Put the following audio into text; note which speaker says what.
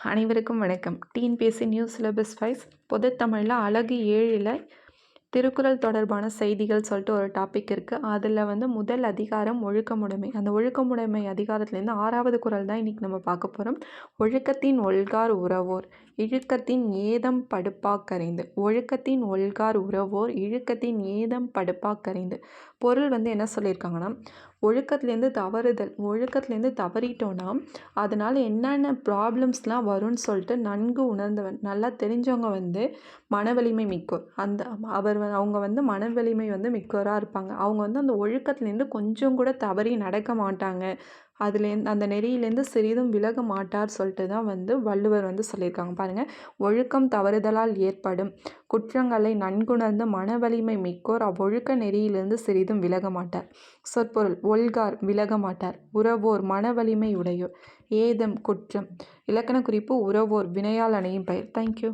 Speaker 1: அனைவருக்கும் வணக்கம். TNPSC news syllabus wise பொதுத்தமிழில் அழகு ஏழில் திருக்குறள் தொடர்பான செய்திகள் சொல்லிட்டு ஒரு டாபிக் இருக்குது அதில் வந்து முதல் அதிகாரம் ஒழுக்கமுடைமை. அந்த ஒழுக்கமுடைமை அதிகாரத்துலேருந்து ஆறாவது குறள் தான் இன்றைக்கி நம்ம பார்க்க போகிறோம் ஒழுக்கத்தின் ஒல்கார் உறவோர். இழுக்கத்தின் ஏதம் படுப்பாக்கறிந்து. ஒழுக்கத்தின் ஒல்கார் உறவோர். இழுக்கத்தின் ஏதம் படுப்பாக்கறிந்து. பொருள் வந்து என்ன சொல்லியிருக்காங்கன்னா ஒழுக்கத்துலேருந்து தவறுதல் ஒழுக்கத்துலேருந்து தவறிட்டோன்னா அதனால் என்னென்ன ப்ராப்ளம்ஸ்லாம் வரும்னு சொல்லிட்டு நன்கு உணர்ந்தவன் நல்லா தெரிஞ்சவங்க வந்து மனவலிமை மிக்கோர். அந்த அவர் அவங்க வந்து மன வலிமை வந்து மிக்கோராக இருப்பாங்க. அவங்க வந்து அந்த ஒழுக்கத்துலேருந்து கொஞ்சம் கூட தவறி நடக்க மாட்டாங்க. அதுலேருந்து அந்த நெறியிலேருந்து சிறிதும் விலக மாட்டார் சொல்லிட்டு தான் வந்து வள்ளுவர் வந்து சொல்லியிருக்காங்க. பாருங்கள் ஒழுக்கம் தவறுதலால் ஏற்படும். குற்றங்களை நன்குணர்ந்து மன வலிமை மிக்கோர் அவ்வொழுக்க நெறியிலிருந்து சிறிதும் விலக மாட்டார். சொற்பொருள் ஒல்கார் விலக மாட்டார். உறவோர் மன வலிமை உடையோர். ஏதம் குற்றம். இலக்கண குறிப்பு உறவோர் வினையால் அணையும் பெயர். தேங்க்யூ